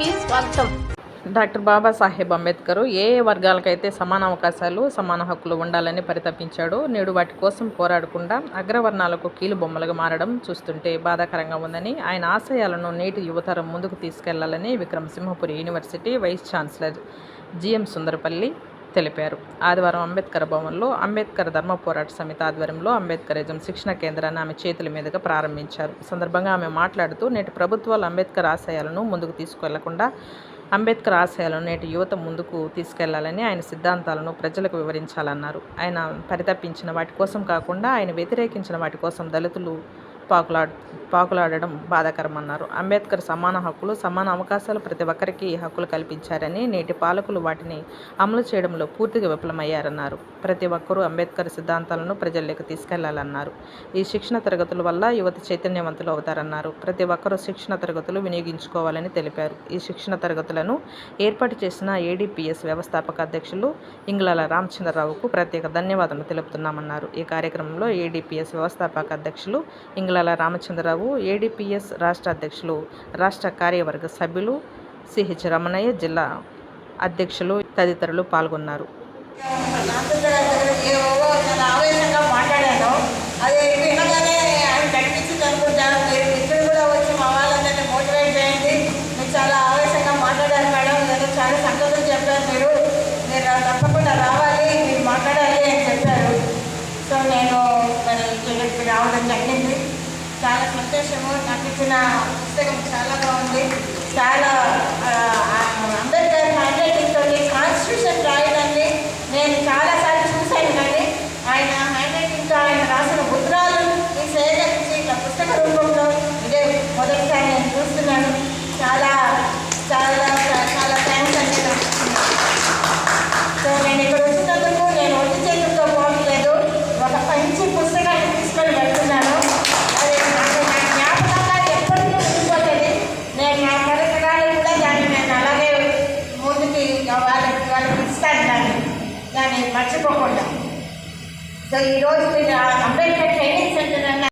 న్యూస్కి స్వాగతం. డాక్టర్ బాబాసాహెబ్ అంబేద్కర్ ఏ ఏ వర్గాలకైతే సమాన అవకాశాలు సమాన హక్కులు ఉండాలని పరితపించాడో నేడు వాటి కోసం పోరాడకుండా అగ్రవర్ణాలకు కీలు బొమ్మలుగా మారడం చూస్తుంటే బాధాకరంగా ఉందని ఆయన ఆశయాలను నేటి యువతరం ముందుకు తీసుకెళ్ళాలని Vikramasimhapuri university vice chancellor GM Sundarapalli తెలిపారు. ఆదివారం అంబేద్కర్ భవన్లో అంబేద్కర్ ధర్మ పోరాట సమితి ఆధ్వర్యంలో అంబేద్కరిజం శిక్షణ కేంద్రాన్ని ఆమె చేతుల మీదుగా ప్రారంభించారు. ఈ సందర్భంగా ఆమె మాట్లాడుతూ నేటి ప్రభుత్వాలు అంబేద్కర్ ఆశయాలను ముందుకు తీసుకెళ్ళకుండా అంబేద్కర్ ఆశయాలను నేటి యువత ముందుకు తీసుకెళ్ళాలని ఆయన సిద్ధాంతాలను ప్రజలకు వివరించాలన్నారు. ఆయన పరితపించిన వాటి కోసం కాకుండా ఆయన వ్యతిరేకించిన వాటి కోసం దళితులు పాకులాడ్ పాకులాడడం బాధాకరమన్నారు. అంబేద్కర్ సమాన హక్కులు సమాన అవకాశాలు ప్రతి ఒక్కరికి హక్కులు కల్పించారని నేటి పాలకులు వాటిని అమలు చేయడంలో పూర్తిగా విఫలమయ్యారన్నారు. ప్రతి ఒక్కరూ అంబేద్కర్ సిద్ధాంతాలను ప్రజల్లోకి తీసుకెళ్ళాలన్నారు. ఈ శిక్షణ తరగతుల వల్ల యువత చైతన్యవంతులు అవుతారన్నారు. ప్రతి ఒక్కరూ శిక్షణ తరగతులు వినియోగించుకోవాలని తెలిపారు. ఈ శిక్షణ తరగతులను ఏర్పాటు చేసిన ఏడీపీఎస్ వ్యవస్థాపక అధ్యక్షులు ఇంగ్లాల రామచంద్రరావుకు ప్రత్యేక ధన్యవాదాలు తెలుపుతున్నామన్నారు. ఈ కార్యక్రమంలో ఏడీపీఎస్ వ్యవస్థాపక అధ్యక్షులు ఇంగ్లాల రామచంద్రరావు ఏడీపీఎస్ రాష్ట్ర అధ్యక్షులు రాష్ట్ర కార్యవర్గ సభ్యులు సిహెచ్ రమణయ్య జిల్లా అధ్యక్షులు తదితరులు పాల్గొన్నారు. చాలా అది కూడా వచ్చి మా మోటివేట్ మీరు చాలా మేడం చాలా సంతోషం మీరు రావాలి మీరు మాట్లాడాలి అని చెప్పారు సో నేను రావడం జరిగింది. సంతోషము నాకు ఇచ్చిన పుస్తకం చాలా బాగుంది. చాలా అందరికీ సో ఈరోజు మీరు అంబేద్కర్ ట్రైనింగ్ సెంటర్ అన్న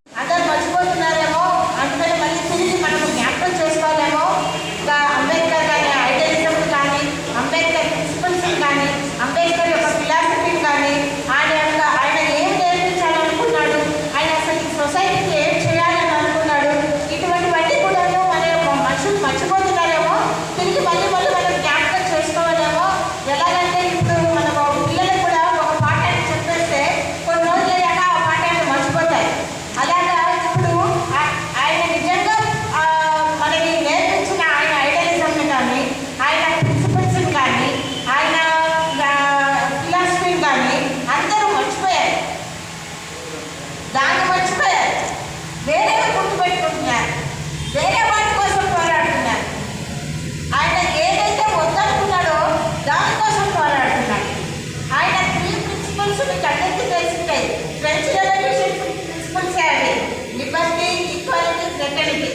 ఈక్వాలిటీ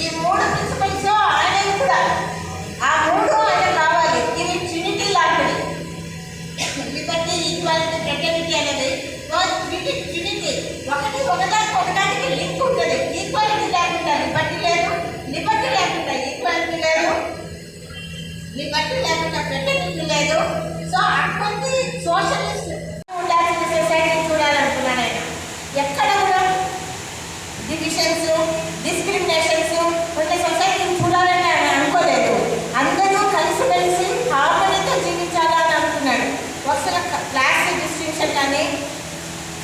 ఈ మూడు ప్రిన్సిపల్స్ ఆయన కూడా. ఆ మూడు ఆయన కావాలి. ఇవి ట్రినిటీ లాంటివి లిబర్టీ ఈక్వాలిటీ ఫ్రెటర్నిటీ అనేది ట్రినిటీ ట్రినిటీ ఒకటి ఒకదానికి ఒకదానికి లింక్ ఉంటుంది. ఈక్వాలిటీ లేకుండా లిబర్టీ లేదు లిబర్టీ లేకుండా ఈక్వాలిటీ లేదు లిబర్టీ లేకుండా ఫ్రెటర్నిటీ లేదు. సో అటువంటి సోషలిస్ట్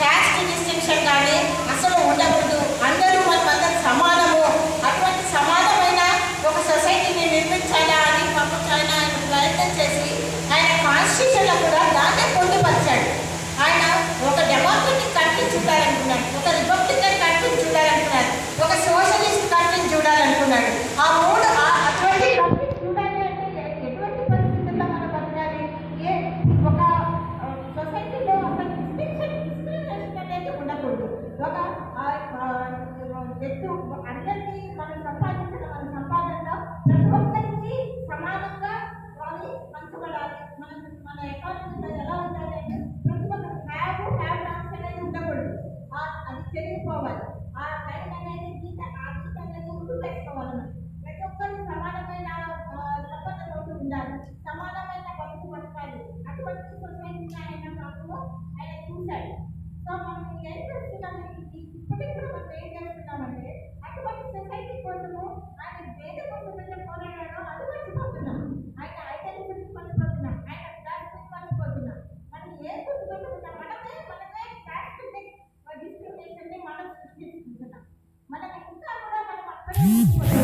క్యాస్ట్ డిస్టింక్షన్ కానీ అసలు ఉండకూడదు. అందరికీ సమానంగా వాళ్ళు పంచుకోవాలి. మనం మన ఎకానమీలో ఎలా ఉండాలంటే ప్రతి ఒక్క హ్యావ్ హ్యావ్ ఆప్షన్ అనేది ఉండకూడదు. అది తెలియపోవాలి ఆ టైం అనేది గీత ఆ గీత ప్రతి ఒక్కరు సమానమైన సంపదలో ఉండాలి. సమానమైన బతుకు అటువంటి సొసైటీని ఆయన మాకు ఆయన చూశాడు. సో మనం ఏం చేస్తున్నాం ఇప్పటికి కూడా మనం ఏం చేస్తున్నాం? Yeah.